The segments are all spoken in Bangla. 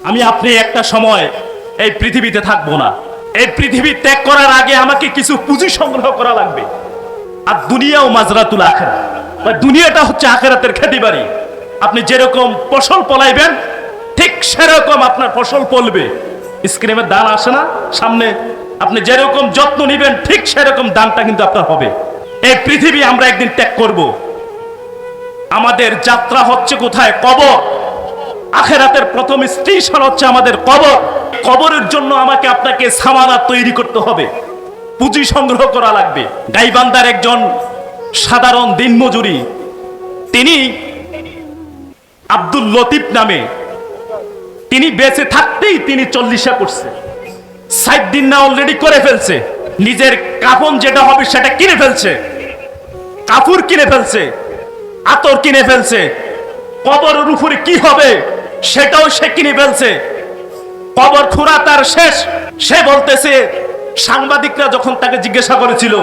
আমি আপনি একটা সময় এই পৃথিবীতে থাকব না। এই পৃথিবী ত্যাগ করার আগে আমাকে কিছু পুঁজি সংগ্রহ করা লাগবে। আর দুনিয়াও মাজরাতুল আখেরা বা দুনিয়াটা হচ্ছে আখেরাতের খেতি বাড়ি। আপনি যেরকম ফসল ফলাইবেন ঠিক সেরকম আপনার ফসল ফলবে স্ক্রিমের দান আসে না, সামনে আপনি যেরকম যত্ন নেবেন, ঠিক সেরকম দানটা কিন্তু আপনার হবে। এই পৃথিবী আমরা একদিন ত্যাগ করব। আমাদের যাত্রা হচ্ছে কোথায়? কবর। আখেরাতের প্রথম স্টেশন হচ্ছে আমাদের কবর। কবরের জন্য আমাকে আপনাকে সামানা তৈরি করতে হবে। পুঁজি সংগ্রহ করা লাগবে। গাইবান্দার একজন সাধারণ দিনমজুরি, তিনি আব্দুল লতিফ নামে। তিনি বেঁচে থাকতেই তিনি চল্লিশা করছে ষাট দিন না অলরেডি করে ফেলছে। নিজের কাফন যেটা হবে সেটা কিনে ফেলছে। কাপড় কিনে ফেলছে। আতর কিনে ফেলছে। কবরের উপরে কি হবে? সেটাও সে কিনে ফেলছে। কবর খুঁড়া তার শেষ। সে বলতেছে, সাংবাদিকরা যখন তাকে জিজ্ঞাসা করেছিল,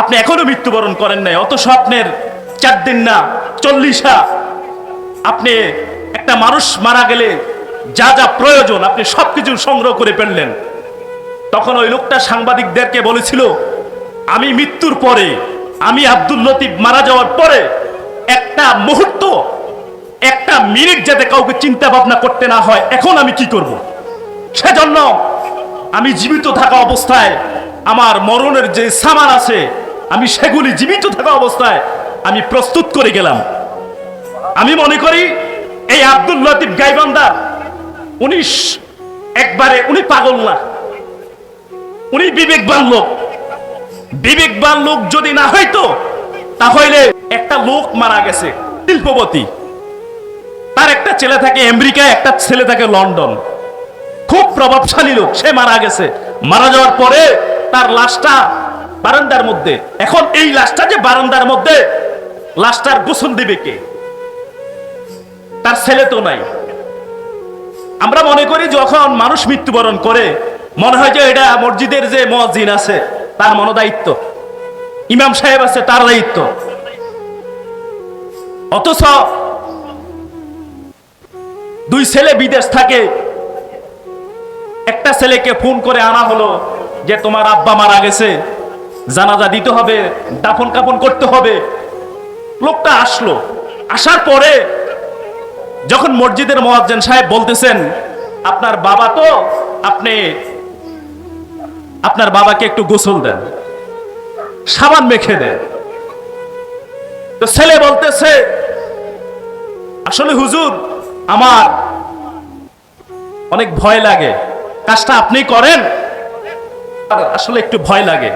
আপনি এখনও মৃত্যুবরণ করেন নাই, অত স্বপ্নের চার দিন না, চল্লিশা। আপনি একটা মানুষ মারা গেলে যা যা প্রয়োজন, আপনি সবকিছু সংগ্রহ করে ফেললেন। তখন ওই লোকটা সাংবাদিকদেরকে বলেছিল, আমি মৃত্যুর পরে, আমি আব্দুল লতিফ মারা যাওয়ার পরে একটা মুহূর্ত একটা মিনিট যাতে কাউকে চিন্তা ভাবনা করতে না হয়, এখন আমি কি করব? সেজন্য আমি জীবিত থাকা অবস্থায় আমার মরণের যে সামান আছে, আমি সেগুলি জীবিত থাকা অবস্থায় আমি প্রস্তুত করে গেলাম। আমি মনে করি এই আব্দুল লতিফ গাইবান্দার, উনি একবারে উনি পাগল না। উনি বিবেকবান লোক। বিবেকবান লোক যদি না হইতো, তাহলে একটা লোক মারা গেছে, শিল্পপতি। তার একটা ছেলে থাকে আমেরিকায়, একটা ছেলে থাকে লন্ডন। খুব প্রভাবশালী লোক, সে মারা গেছে। মারা যাওয়ার পরে তার লাশটা বারান্দার মধ্যে। এখন এই লাশটা যে বারান্দার মধ্যে, লাশটার গোসল দিবে কে? তার ছেলে তো নাই। আমরা মনে করি যখন মানুষ মৃত্যুবরণ করে, মনে হয় যে এটা মসজিদের যে মসজিদ আছে, তার মনোদায়িত্ব। ইমাম সাহেব আছে, তার দায়িত্ব। অথচ দুই ছেলে বিদেশ থাকে। একটা ছেলেকে ফোন করে আনা হলো যে তোমার আব্বা মারা গেছে। জানাজা দিতে হবে, দাফন কাপন করতে হবে। লোকটা আসলো। আসার পরে যখন মসজিদের মোয়াজ্জেন সাহেব বলতেছেন, আপনার বাবা তো, আপনি, আপনার বাবাকে একটু গোসল দেন, সাবান মেখে দেন। তো ছেলে বলতেছে, আসলে হুজুর আমার অনেক ভয় লাগে। কাজটা আপনি করেন। আসলে একটু ভয় লাগে।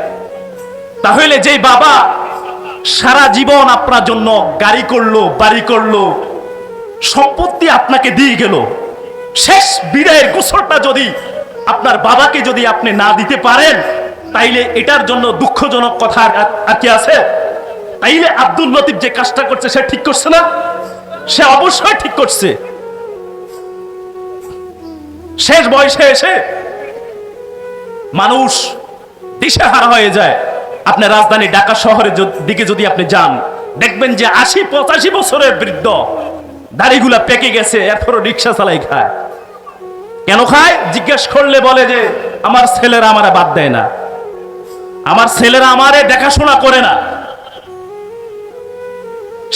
তাহলে যেই বাবা সারা জীবন আপনার জন্য গাড়ি করল, বাড়ি করল, সম্পত্তি আপনাকে দিয়ে গেল। শেষ বিদায়ের গোসলটা যদি আপনার বাবাকে যদি আপনি না দিতে পারেন, তাইলে এটার জন্য দুঃখজনক কথা আর কি আছে? তাইলে আব্দুল লতিফ যে কাজটা করছে, সে ঠিক করছে না? সে অবশ্যই ঠিক করছে। শেষ বয়সে এসে মানুষ দিশেহারা হয়ে যায়। আপনার রাজধানী ঢাকা শহরের দিকে যদি আপনি যান, দেখবেন যে আশি পঁচাশি বছরের বৃদ্ধ দাড়িগুলা পেকে গেছে এরপরও রিক্সা চালাই খায়। কেন খায়? জিজ্ঞেস করলে বলে যে, আমার ছেলেরা আমারে বাদ দেয় না। আমার ছেলেরা আমারে দেখাশোনা করে না।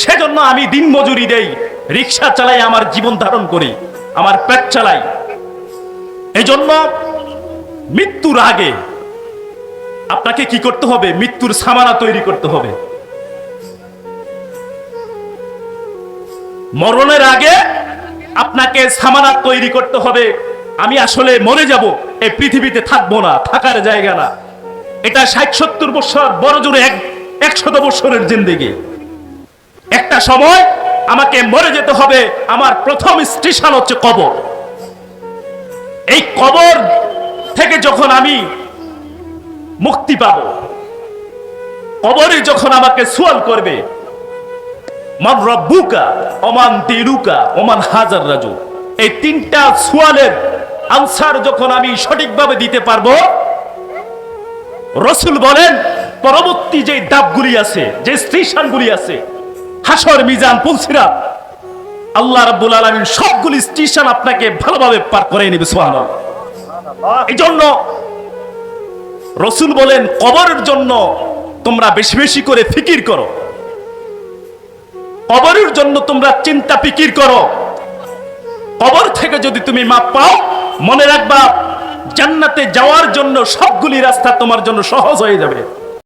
সেজন্য আমি দিন মজুরি দেই, রিক্সা চালাই আমার জীবন ধারণ করি, আমার পেট চালাই। এই জন্য মৃত্যুর আগে আপনাকে কি করতে হবে? মৃত্যুর সামানা তৈরি করতে হবে। মরণের আগে আপনাকে সামানা তৈরি করতে হবে। আমি আসলে মরে যাব, এই পৃথিবীতে থাকব না, থাকার জায়গা না। এটা ষাট সত্তর বছর, বড় জোরে এক, একশত বছরের জিন্দেগি। একটা সময় আমাকে মরে যেতে হবে, আমার প্রথম স্টেশন হচ্ছে কবর। এই কবর থেকে যখন আমি মুক্তি পাব, কবরে যখন আমাকে সোয়াল করবে, মান রব্বুকা, ওমান দিরুকা ওমান হাজার রাজু, এই তিনটা সোয়ালের আনসার যখন আমি সঠিকভাবে দিতে পারব, রসুল বলেন, পরবর্তী যে ডাবগুলি আছে যে স্টেশনগুলি আছে, হাসর মিজান, পুলসিরাত আল্লাহ রাব্বুল আলামিন সবগুলি স্টেশন আপনাকে ভালোভাবে পার করে নেবে সুবহানাল্লাহ। এই জন্য রসুল বলেন কবরের জন্য তোমরা বেশি বেশি করে ফিকির করো। কবরের জন্য তোমরা চিন্তা ফিকির করো। কবর থেকে যদি তুমি মাপ পাও মনে রাখবা জান্নাতে যাওয়ার জন্য সবগুলি রাস্তা তোমার জন্য সহজ হয়ে যাবে।